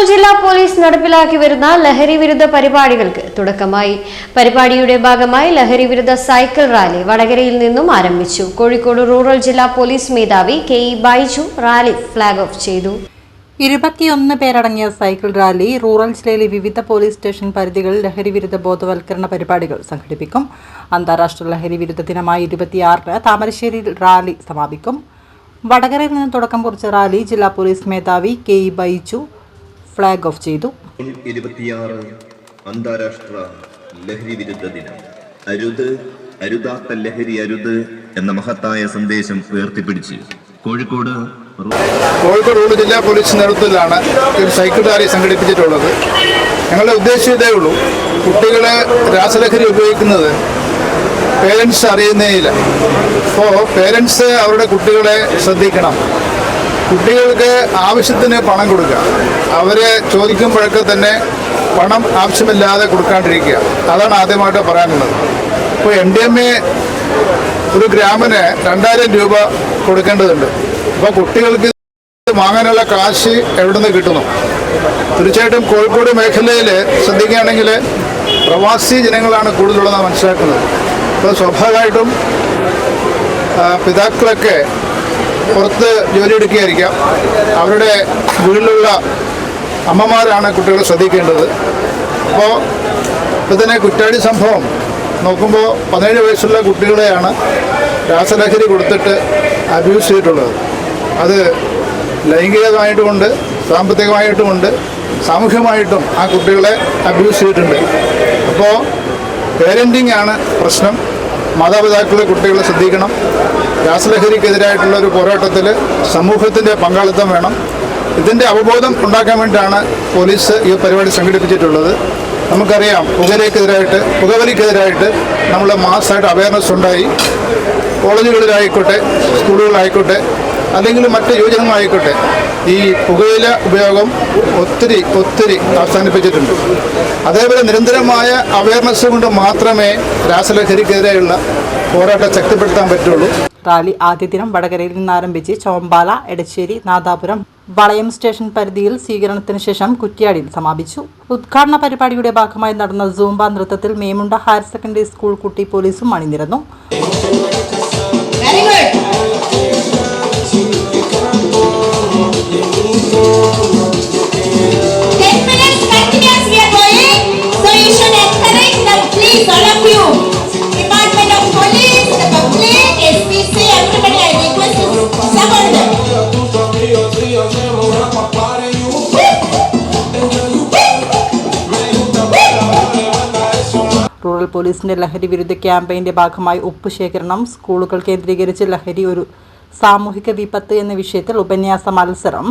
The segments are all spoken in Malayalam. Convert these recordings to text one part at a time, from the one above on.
റൂറൽ ജില്ലാ പോലീസ് നടപ്പിലാക്കി വരുന്ന ലഹരി വിരുദ്ധ പരിപാടികൾക്ക് തുടക്കമായി. പരിപാടിയുടെ ഭാഗമായി ലഹരി വിരുദ്ധ സൈക്കിൾ റാലി വടകരയിൽ നിന്നും ആരംഭിച്ചു. കോഴിക്കോട് റൂറൽ ജില്ലാ പോലീസ് മേധാവി K E Baiju rally flag off ചെയ്തു. ഇരുപത്തിയൊന്ന് പേരടങ്ങിയ സൈക്കിൾ റാലി റൂറൽ ജില്ലയിലെ വിവിധ പോലീസ് സ്റ്റേഷൻ പരിധികളിൽ ലഹരി വിരുദ്ധ ബോധവൽക്കരണ പരിപാടികൾ സംഘടിപ്പിക്കും. അന്താരാഷ്ട്ര ലഹരി വിരുദ്ധ ദിനമായ ഇരുപത്തിയാറിന് താമരശ്ശേരിയിൽ റാലി സമാപിക്കും. വടകരയിൽ നിന്ന് തുടക്കം കുറിച്ച റാലി ജില്ലാ പോലീസ് മേധാവി K E Baiju flag off ചെയ്തു. ഇരുപത്തിയാറ് അന്താരാഷ്ട്ര ലഹരി വിരുദ്ധ ദിനം. അരുത് അരുതാത്ത ലഹരി അരുത് എന്ന മഹത്തായ സന്ദേശം ഉയർത്തിപ്പിടിച്ച് കോഴിക്കോട് കോഴിക്കോട് റൂറൽ ജില്ലാ പോലീസ് നേതൃത്വത്തിലാണ് ഒരു സൈക്കിൾ റാലി സംഘടിപ്പിച്ചിട്ടുള്ളത്. ഞങ്ങളുടെ ഉദ്ദേശം ഇതേ ഉള്ളൂ. കുട്ടികളെ രാസലഹരി ഉപയോഗിക്കുന്നത് പേരൻസ് അറിയുന്നേയില്ല. അപ്പോൾ പേരൻസ് അവരുടെ കുട്ടികളെ ശ്രദ്ധിക്കണം. കുട്ടികൾക്ക് ആവശ്യത്തിന് പണം കൊടുക്കുക. അവരെ ചോദിക്കുമ്പോഴൊക്കെ തന്നെ പണം ആവശ്യമില്ലാതെ കൊടുക്കാണ്ടിരിക്കുക. അതാണ് ആദ്യമായിട്ട് പറയാനുള്ളത്. ഇപ്പോൾ എം ഡി എം എ ഒരു ഗ്രാമിന് രണ്ടായിരം രൂപ കൊടുക്കേണ്ടതുണ്ട്. അപ്പോൾ കുട്ടികൾക്ക് വാങ്ങാനുള്ള കാശ് എവിടെ നിന്ന് കിട്ടുന്നു? തീർച്ചയായിട്ടും കോഴിക്കോട് മേഖലയിൽ ശ്രദ്ധിക്കുകയാണെങ്കിൽ പ്രവാസി ജനങ്ങളാണ് കൂടുതലുള്ളതെന്ന് മനസ്സിലാക്കുന്നത്. അപ്പോൾ സ്വാഭാവികമായിട്ടും പിതാക്കളൊക്കെ പുറത്ത് ജോലി എടുക്കുകയായിരിക്കാം. അവരുടെ വീട്ടിലുള്ള അമ്മമാരാണ് കുട്ടികളെ ശ്രദ്ധിക്കേണ്ടത്. അപ്പോൾ ഇപ്പോൾ തന്നെ കുറ്റാടി സംഭവം. നോക്കുമ്പോൾ പതിനേഴ് വയസ്സുള്ള കുട്ടികളെയാണ് രാസലഹരി കൊടുത്തിട്ട് അബ്യൂസ് ചെയ്തിട്ടുള്ളത്. അത് ലൈംഗികമായിട്ടുമുണ്ട് സാമ്പത്തികമായിട്ടുമുണ്ട് സാമൂഹ്യമായിട്ടും ആ കുട്ടികളെ അബ്യൂസ് ചെയ്തിട്ടുണ്ട്. അപ്പോൾ പേരന്റിങ് ആണ് പ്രശ്നം. മാതാപിതാക്കളെ കുട്ടികളെ ശ്രദ്ധിക്കണം. രാസലഹരിക്കെതിരായിട്ടുള്ള ഒരു പോരാട്ടത്തിൽ സമൂഹത്തിന്റെ പങ്കാളിത്തം വേണം. ഇതിന്റെ അവബോധം ഉണ്ടാക്കാൻ വേണ്ടിയിട്ടാണ് പോലീസ് ഈ പരിപാടി സംഘടിപ്പിച്ചിട്ടുള്ളത്. നമുക്കറിയാം പുകയിലേക്കെതിരായിട്ട് പുകവലിക്കെതിരായിട്ട് നമ്മൾ മാസ്സായിട്ട് അവയർനെസ് ഉണ്ടായി. കോളേജുകളിലായിക്കോട്ടെ സ്കൂളുകളിലായിക്കോട്ടെ അല്ലെങ്കിൽ മറ്റ് യുവജനങ്ങളായിക്കോട്ടെ ഈ പുകയില ഉപയോഗം ഒത്തിരി ഒത്തിരി അവസാനിപ്പിച്ചിട്ടുണ്ട്. അതേപോലെ നിരന്തരമായ അവയർനെസ് കൊണ്ട് മാത്രമേ രാസലഹരിക്കെതിരെയുള്ള പോരാട്ടം ശക്തിപ്പെടുത്താൻ പറ്റുള്ളൂ. റാലി ആദ്യ ദിനം വടകരയിൽ നിന്ന് ആരംഭിച്ച് ചോമ്പാല എടച്ചേരി നാദാപുരം വളയം സ്റ്റേഷൻ പരിധിയിൽ സ്വീകരണത്തിന് ശേഷം കുറ്റ്യാടിയിൽ സമാപിച്ചു. ഉദ്ഘാടന പരിപാടിയുടെ ഭാഗമായി നടന്ന സൂംബ നൃത്തത്തിൽ മേമുണ്ട ഹയർ സെക്കൻഡറി സ്കൂൾ കുട്ടി പോലീസും അണിനിരന്നു. റൂറൽ പോലീസിന്റെ ലഹരി വിരുദ്ധ ക്യാമ്പയിന്റെ ഭാഗമായി ഉപ്പ് ശേഖരണം സ്കൂളുകൾ കേന്ദ്രീകരിച്ച് ലഹരി ഒരു സാമൂഹിക വിപത്ത് എന്ന വിഷയത്തിൽ ഉപന്യാസ മത്സരം.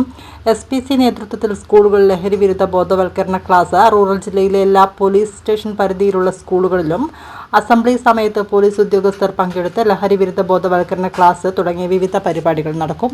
എസ് പി സി നേതൃത്വത്തിൽ സ്കൂളുകളിൽ ലഹരി വിരുദ്ധ ബോധവൽക്കരണ ക്ലാസ് റൂറൽ ജില്ലയിലെ എല്ലാ പോലീസ് സ്റ്റേഷൻ പരിധിയിലുള്ള സ്കൂളുകളിലും. അസംബ്ലി സമയത്ത് പോലീസ് ഉദ്യോഗസ്ഥർ പങ്കെടുത്ത് ലഹരി വിരുദ്ധ ബോധവൽക്കരണ ക്ലാസ് തുടങ്ങിയ വിവിധ പരിപാടികൾ നടക്കും.